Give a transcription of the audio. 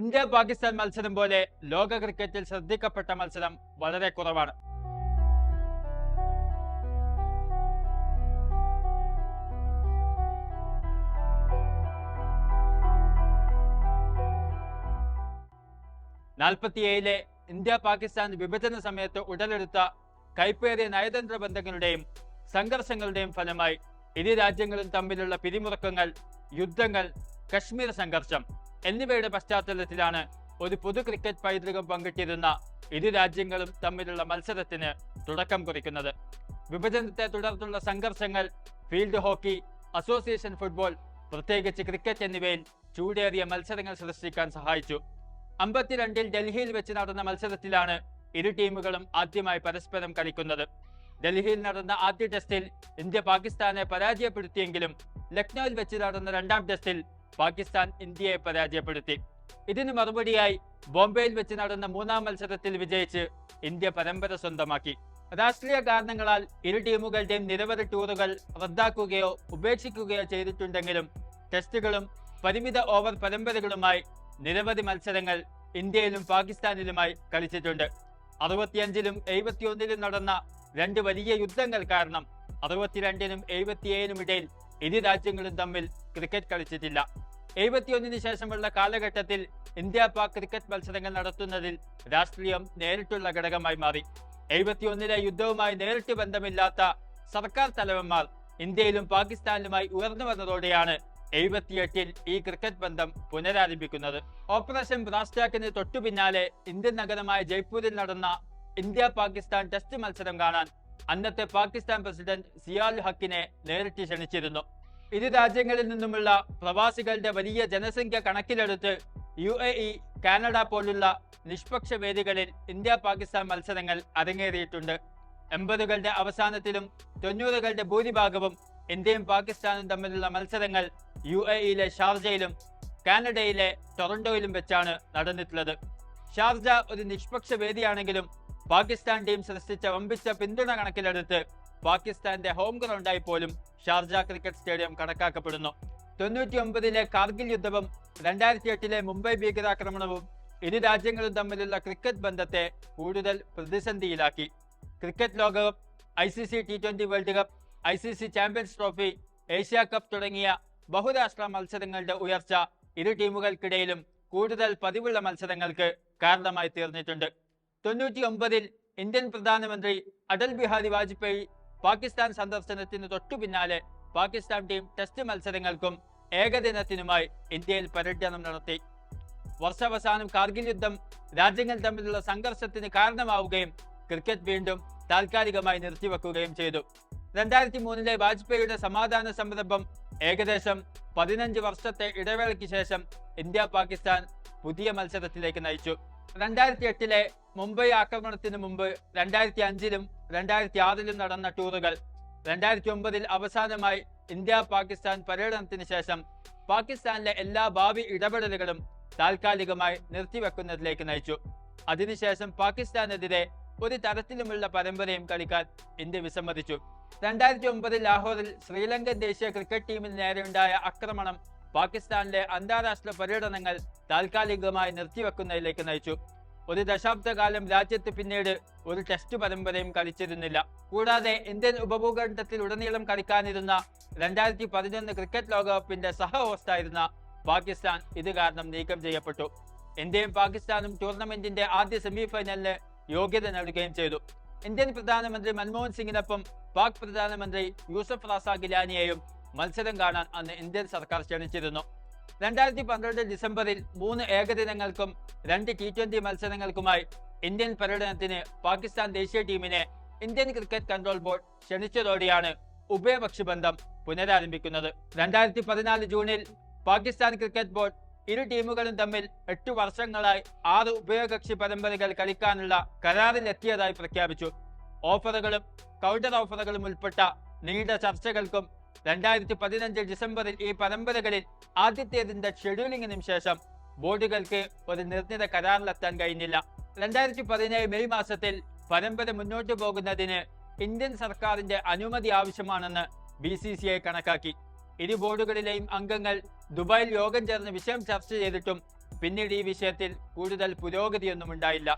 India Pakistan മത്സരം പോലെ ലോക ക്രിക്കറ്റിൽ ശ്രദ്ധിക്കപ്പെട്ട മത്സരം വളരെ കുറവാണ്. നാൽപ്പത്തിയേഴിലെ ഇന്ത്യ പാകിസ്ഥാൻ വിഭജന സമയത്ത് ഉടലെടുത്ത കൈപ്പേറിയ നയതന്ത്ര ബന്ധങ്ങളുടെയും സംഘർഷങ്ങളുടെയും ഫലമായി ഇരു രാജ്യങ്ങളും തമ്മിലുള്ള പിരിമുറുക്കങ്ങൾ യുദ്ധങ്ങൾ കശ്മീർ സംഘർഷം. എന്നിവയുടെ പശ്ചാത്തലത്തിലാണ് ഒരു പൊതു ക്രിക്കറ്റ് പൈതൃകം പങ്കിട്ടിരുന്ന ഇരു രാജ്യങ്ങളും തമ്മിലുള്ള മത്സരത്തിന് തുടക്കം കുറിക്കുന്നത്. വിഭജനത്തെ തുടർന്നുള്ള സംഘർഷങ്ങൾ ഫീൽഡ് ഹോക്കി അസോസിയേഷൻ ഫുട്ബോൾ പ്രത്യേകിച്ച് ക്രിക്കറ്റ് എന്നിവയിൽ ചൂടേറിയ മത്സരങ്ങൾ സൃഷ്ടിക്കാൻ സഹായിച്ചു. അമ്പത്തിരണ്ടിൽ ഡൽഹിയിൽ വെച്ച് നടന്ന മത്സരത്തിലാണ് ഇരു ടീമുകളും ആദ്യമായി പരസ്പരം കളിക്കുന്നത്. ഡൽഹിയിൽ നടന്ന ആദ്യ ടെസ്റ്റിൽ ഇന്ത്യ പാകിസ്ഥാനെ പരാജയപ്പെടുത്തിയെങ്കിലും ലക്നൌവിൽ വെച്ച് നടന്ന രണ്ടാം ടെസ്റ്റിൽ പാകിസ്ഥാൻ ഇന്ത്യയെ പരാജയപ്പെടുത്തി. ഇതിന് മറുപടിയായി ബോംബെയിൽ വെച്ച് നടന്ന മൂന്നാം മത്സരത്തിൽ വിജയിച്ച് ഇന്ത്യ പരമ്പര സ്വന്തമാക്കി. രാഷ്ട്രീയ കാരണങ്ങളാൽ ഇരു ടീമുകളുടെയും നിരവധി ടൂറുകൾ റദ്ദാക്കുകയോ ഉപേക്ഷിക്കുകയോ ചെയ്തിട്ടുണ്ടെങ്കിലും ടെസ്റ്റുകളും പരിമിത ഓവർ പരമ്പരകളുമായി നിരവധി മത്സരങ്ങൾ ഇന്ത്യയിലും പാകിസ്ഥാനിലുമായി കളിച്ചിട്ടുണ്ട്. അറുപത്തിയഞ്ചിലും എഴുപത്തിയൊന്നിലും നടന്ന രണ്ട് വലിയ യുദ്ധങ്ങൾ കാരണം അറുപത്തിരണ്ടിനും എഴുപത്തിയേഴിനും ഇടയിൽ ഇരു രാജ്യങ്ങളും തമ്മിൽ ക്രിക്കറ്റ് കളിച്ചിട്ടില്ല. എഴുപത്തിയൊന്നിന് ശേഷമുള്ള കാലഘട്ടത്തിൽ ഇന്ത്യ പാക് ക്രിക്കറ്റ് മത്സരങ്ങൾ നടത്തുന്നതിൽ രാഷ്ട്രീയം നേരിട്ടുള്ള ഘടകമായി മാറി. എഴുപത്തിയൊന്നിലെ യുദ്ധവുമായി നേരിട്ട് ബന്ധമില്ലാത്ത സർക്കാർ തലവന്മാർ ഇന്ത്യയിലും പാകിസ്ഥാനിലുമായി ഉയർന്നു വന്നതോടെയാണ് എഴുപത്തിയെട്ടിൽ ഈ ക്രിക്കറ്റ് ബന്ധം പുനരാരംഭിക്കുന്നത്. ഓപ്പറേഷൻ ബ്രാസ്റ്റാക്കിന് തൊട്ടു പിന്നാലെ ഇന്ത്യൻ നഗരമായ ജയ്പൂരിൽ നടന്ന ഇന്ത്യ പാകിസ്ഥാൻ ടെസ്റ്റ് മത്സരം കാണാൻ അന്നത്തെ പാകിസ്ഥാൻ പ്രസിഡന്റ് സിയാൽ ഹക്കിനെ നേരിട്ട് ക്ഷണിച്ചിരുന്നു. ഇരു രാജ്യങ്ങളിൽ നിന്നുമുള്ള പ്രവാസികളുടെ വലിയ ജനസംഖ്യ കണക്കിലെടുത്ത് യു എ ഇ കാനഡ പോലുള്ള നിഷ്പക്ഷ വേദികളിൽ ഇന്ത്യ പാകിസ്ഥാൻ മത്സരങ്ങൾ അരങ്ങേറിയിട്ടുണ്ട്. എൺപതുകളുടെ അവസാനത്തിലും തൊണ്ണൂറുകളുടെ ഭൂരിഭാഗവും ഇന്ത്യയും പാകിസ്ഥാനും തമ്മിലുള്ള മത്സരങ്ങൾ യു എ ഇയിലെ ഷാർജയിലും കാനഡയിലെ ടൊറന്റോയിലും വെച്ചാണ് നടന്നിട്ടുള്ളത്. ഷാർജ ഒരു നിഷ്പക്ഷ വേദിയാണെങ്കിലും പാകിസ്ഥാൻ ടീം സൃഷ്ടിച്ച വമ്പിച്ച പിന്തുണ കണക്കിലെടുത്ത് പാകിസ്ഥാന്റെ ഹോം ഗ്രൗണ്ടായി പോലും ഷാർജ ക്രിക്കറ്റ് സ്റ്റേഡിയം കണക്കാക്കപ്പെടുന്നു. തൊണ്ണൂറ്റി ഒമ്പതിലെ കാർഗിൽ യുദ്ധവും രണ്ടായിരത്തി എട്ടിലെ മുംബൈ ഭീകരാക്രമണവും ഇരു രാജ്യങ്ങളും തമ്മിലുള്ള ക്രിക്കറ്റ് ബന്ധത്തെ കൂടുതൽ പ്രതിസന്ധിയിലാക്കി. ക്രിക്കറ്റ് ലോകകപ്പ് I C C T twenty world cup I C C champions trophy Asia cup തുടങ്ങിയ ബഹുരാഷ്ട്ര മത്സരങ്ങളുടെ ഉയർച്ച ഇരു ടീമുകൾക്കിടയിലും കൂടുതൽ പതിവുള്ള മത്സരങ്ങൾക്ക് കാരണമായി തീർന്നിട്ടുണ്ട്. തൊണ്ണൂറ്റി ഒമ്പതിൽ ഇന്ത്യൻ പ്രധാനമന്ത്രി അടൽ ബിഹാരി വാജ്പേയി പാകിസ്ഥാൻ സന്ദർശനത്തിന് തൊട്ടു പിന്നാലെ പാകിസ്ഥാൻ ടീം ടെസ്റ്റ് മത്സരങ്ങൾക്കും ഏകദിനത്തിനുമായി ഇന്ത്യയിൽ പര്യടനം നടത്തി. വർഷാവസാനം കാർഗിൽ യുദ്ധം രാജ്യങ്ങൾ തമ്മിലുള്ള സംഘർഷത്തിന് കാരണമാവുകയും ക്രിക്കറ്റ് വീണ്ടും താൽക്കാലികമായി നിർത്തിവെക്കുകയും ചെയ്തു. രണ്ടായിരത്തി മൂന്നിലെ വാജ്പേയിയുടെ സമാധാന സംരംഭം ഏകദേശം പതിനഞ്ച് വർഷത്തെ ഇടവേളയ്ക്ക് ശേഷം ഇന്ത്യ പാകിസ്ഥാൻ പുതിയ മത്സരത്തിലേക്ക് നയിച്ചു. രണ്ടായിരത്തി എട്ടിലെ മുംബൈ ആക്രമണത്തിന് മുമ്പ് രണ്ടായിരത്തി അഞ്ചിലും രണ്ടായിരത്തി ആറിലും നടന്ന ടൂറുകൾ രണ്ടായിരത്തി ഒമ്പതിൽ അവസാനമായി ഇന്ത്യ പാകിസ്ഥാൻ പര്യടനത്തിന് ശേഷം പാകിസ്ഥാനിലെ എല്ലാ ഭാവി ഇടപെടലുകളും താൽക്കാലികമായി നിർത്തിവെക്കുന്നതിലേക്ക് നയിച്ചു. അതിനുശേഷം പാകിസ്ഥാനെതിരെ ഒരു തരത്തിലുമുള്ള പരമ്പരയും കളിക്കാൻ ഇന്ത്യ വിസമ്മതിച്ചു. രണ്ടായിരത്തി ഒമ്പതിൽ ലാഹോറിൽ ശ്രീലങ്കൻ ദേശീയ ക്രിക്കറ്റ് ടീമിന് നേരെയുണ്ടായ ആക്രമണം പാകിസ്ഥാനിലെ അന്താരാഷ്ട്ര പര്യടനങ്ങൾ താൽക്കാലികമായി നിർത്തിവെക്കുന്നതിലേക്ക് നയിച്ചു. ഒരു ദശാബ്ദകാലം രാജ്യത്ത് പിന്നീട് ഒരു ടെസ്റ്റ് പരമ്പരയും കളിച്ചിരുന്നില്ല. കൂടാതെ ഇന്ത്യൻ ഉപഭൂഖണ്ഡത്തിൽ ഉടനീളം കളിക്കാനിരുന്ന രണ്ടായിരത്തി പതിനൊന്ന് ക്രിക്കറ്റ് ലോകകപ്പിന്റെ സഹ ഹോസ്റ്റായിരുന്ന പാകിസ്ഥാൻ ഇത് കാരണം നീക്കം ചെയ്യപ്പെട്ടു. ഇന്ത്യയും പാകിസ്ഥാനും ടൂർണമെന്റിന്റെ ആദ്യ സെമിഫൈനലിന് യോഗ്യത നേടുകയും ചെയ്തു. ഇന്ത്യൻ പ്രധാനമന്ത്രി മൻമോഹൻ സിംഗിനൊപ്പം പാക് പ്രധാനമന്ത്രി യൂസഫ് റാസ ഗിലാനിയെയും മത്സരം കാണാൻ അന്ന് ഇന്ത്യൻ സർക്കാർ ക്ഷണിച്ചിരുന്നു. രണ്ടായിരത്തി പന്ത്രണ്ട് ഡിസംബറിൽ മൂന്ന് ഏകദിനങ്ങൾക്കും രണ്ട് ടി ട്വന്റി മത്സരങ്ങൾക്കുമായി ഇന്ത്യൻ പര്യടനത്തിന് പാകിസ്ഥാൻ ദേശീയ ടീമിനെ ഇന്ത്യൻ ക്രിക്കറ്റ് കൺട്രോൾ ബോർഡ് ക്ഷണിച്ചതോടെയാണ് ഉഭയപക്ഷി ബന്ധം പുനരാരംഭിക്കുന്നത്. രണ്ടായിരത്തി പതിനാല് ജൂണിൽ പാകിസ്ഥാൻ ക്രിക്കറ്റ് ബോർഡ് ഇരു ടീമുകളും തമ്മിൽ എട്ട് വർഷങ്ങളായി ആറ് ഉഭയകക്ഷി പരമ്പരകൾ കളിക്കാനുള്ള കരാറിലെത്തിയതായി പ്രഖ്യാപിച്ചു. ഓഫറുകളും കൗണ്ടർ ഓഫറുകളും ഉൾപ്പെട്ട നീണ്ട ചർച്ചകൾക്കും രണ്ടായിരത്തി പതിനഞ്ച് ഡിസംബറിൽ ഈ പരമ്പരകളിൽ ആദ്യത്തേതിന്റെ ഷെഡ്യൂളിങ്ങിനും ശേഷം ബോർഡുകൾക്ക് ഒരു നിർണിത കരാറിലെത്താൻ കഴിഞ്ഞില്ല. രണ്ടായിരത്തി പതിനേഴ് മെയ് മാസത്തിൽ പരമ്പര മുന്നോട്ടു പോകുന്നതിന് ഇന്ത്യൻ സർക്കാരിന്റെ അനുമതി ആവശ്യമാണെന്ന് ബി സി സി ഐ കണക്കാക്കി. ഇരു ബോർഡുകളിലെയും അംഗങ്ങൾ ദുബായിൽ യോഗം ചേർന്ന് വിഷയം ചർച്ച ചെയ്തിട്ടും പിന്നീട് ഈ വിഷയത്തിൽ കൂടുതൽ പുരോഗതിയൊന്നും ഉണ്ടായില്ല.